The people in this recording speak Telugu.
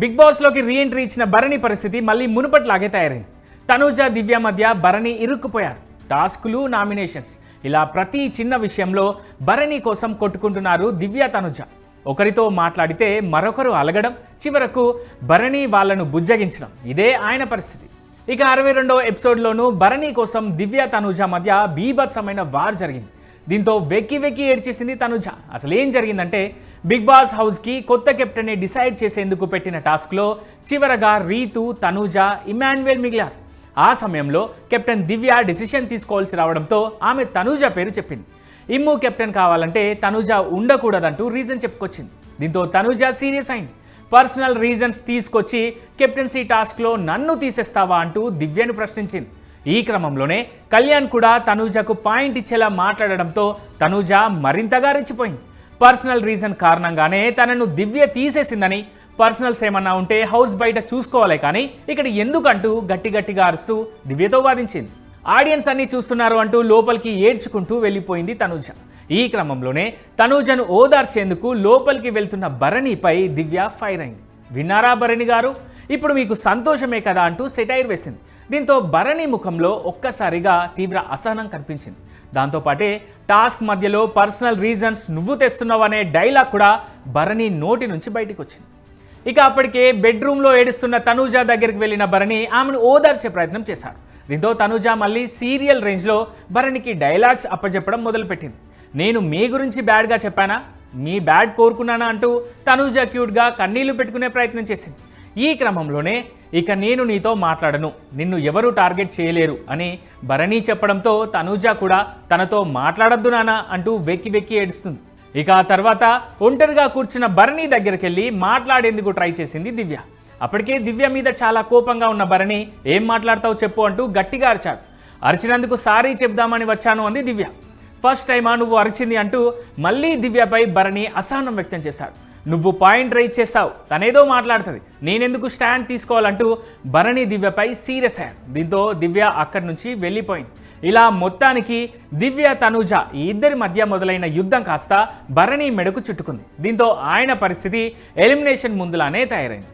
బిగ్ బాస్లోకి రీఎంట్రీ ఇచ్చిన భరణి పరిస్థితి మళ్ళీ మునుపట్లాగే తయారైంది. తనూజ దివ్య మధ్య భరణి ఇరుక్కుపోయారు. టాస్కులు నామినేషన్స్. ఇలా ప్రతి చిన్న విషయంలో భరణి కోసం కొట్టుకుంటున్నారు దివ్య తనుజ. ఒకరితో మాట్లాడితే మరొకరు అలగడం చివరకు భరణి వాళ్ళను బుజ్జగించడం. ఇదే ఆయన పరిస్థితి. ఇక అరవై రెండవ ఎపిసోడ్లోనూ భరణి కోసం దివ్య తనుజ మధ్య బీభత్సమైన వార్ జరిగింది. దీంతో వెక్కి వెక్కి ఏడ్చేసింది తనుజ. అసలు ఏం జరిగిందంటే బిగ్ బాస్ హౌస్కి కొత్త కెప్టెన్ని డిసైడ్ చేసేందుకు పెట్టిన టాస్క్లో చివరగా రీతు తనుజ ఇమాన్యుయల్ మిగిలారు. ఆ సమయంలో కెప్టెన్ దివ్య డిసిషన్ తీసుకోవాల్సి రావడంతో ఆమె తనూజ పేరు చెప్పింది. ఇమ్ము కెప్టెన్ కావాలంటే తనూజ ఉండకూడదంటూ రీజన్ చెప్పుకొచ్చింది. దీంతో తనూజ సీరియస్ అయింది. పర్సనల్ రీజన్స్ తీసుకొచ్చి కెప్టెన్సీ టాస్క్లో నన్ను తీసేస్తావా అంటూ దివ్యను ప్రశ్నించింది. ఈ క్రమంలోనే కళ్యాణ్ కూడా తనూజకు పాయింట్ ఇచ్చేలా మాట్లాడడంతో తనూజ మరింతగా రెచ్చిపోయింది. పర్సనల్ రీజన్ కారణంగానే తనను దివ్య తీసేసిందని పర్సనల్స్ ఏమన్నా ఉంటే హౌస్ బయట చూసుకోవాలి కానీ ఇక్కడ ఎందుకంటూ గట్టి గట్టిగా అరుస్తూ దివ్యతో వాదించింది. ఆడియన్స్ అన్ని చూస్తున్నారు అంటూ లోపలికి ఏడ్చుకుంటూ వెళ్ళిపోయింది తనూజ. ఈ క్రమంలోనే తనూజను ఓదార్చేందుకు లోపలికి వెళ్తున్న భరణిపై దివ్య ఫైర్ అయింది. విన్నారా భరణి గారు? ఇప్పుడు మీకు సంతోషమే కదా అంటూ సెటైర్ వేసింది. దీంతో భరణి ముఖంలో ఒక్కసారిగా తీవ్ర అసహనం కనిపించింది. దాంతోపాటే టాస్క్ మధ్యలో పర్సనల్ రీజన్స్ నువ్వు తెస్తున్నావనే డైలాగ్ కూడా భరణి నోటి నుంచి బయటకు వచ్చింది. ఇక అప్పటికే బెడ్రూమ్లో ఏడుస్తున్న తనూజ దగ్గరికి వెళ్ళిన భరణి ఆమెను ఓదార్చే ప్రయత్నం చేశారు దీంతో తనూజ మళ్ళీ సీరియల్ రేంజ్లో భరణికి డైలాగ్స్ అప్పచెప్పడం మొదలుపెట్టింది. నేను మీ గురించి బ్యాడ్గా చెప్పానా? మీ బ్యాడ్ కోరుకున్నానా అంటూ తనూజ క్యూట్గా కన్నీళ్ళు పెట్టుకునే ప్రయత్నం చేసింది. ఈ క్రమంలోనే ఇక నేను నీతో మాట్లాడను. నిన్ను ఎవరు టార్గెట్ చేయలేరు అని భరణి చెప్పడంతో తనూజ కూడా తనతో మాట్లాడద్దు నానా అంటూ వెక్కి వెక్కి ఏడుస్తుంది. ఇక ఆ తర్వాత ఒంటరిగా కూర్చున్న భరణి దగ్గరికి వెళ్ళి మాట్లాడేందుకు ట్రై చేసింది దివ్య. అప్పటికే దివ్య మీద చాలా కోపంగా ఉన్న భరణి ఏం మాట్లాడతావు చెప్పు అంటూ గట్టిగా అరిచాడు. అరిచినందుకు సారీ చెప్దామని వచ్చాను అంది దివ్య. ఫస్ట్ టైమా నువ్వు అరిచింది అంటూ మళ్ళీ దివ్యపై భరణి అసహనం వ్యక్తం చేశాడు. నువ్వు పాయింట్ రైజ్ చేస్తావు. తనేదో మాట్లాడుతుంది. నేనెందుకు స్టాండ్ తీసుకోవాలంటూ భరణి దివ్యపై సీరియస్ అయ్యాను దీంతో దివ్య అక్కడి నుంచి వెళ్ళిపోయింది. ఇలా మొత్తానికి దివ్య తనుజ ఈ ఇద్దరి మధ్య మొదలైన యుద్ధం కాస్త భరణి మెడకు చుట్టుకుంది. దీంతో ఆయన పరిస్థితి ఎలిమినేషన్ ముందులానే తయారైంది.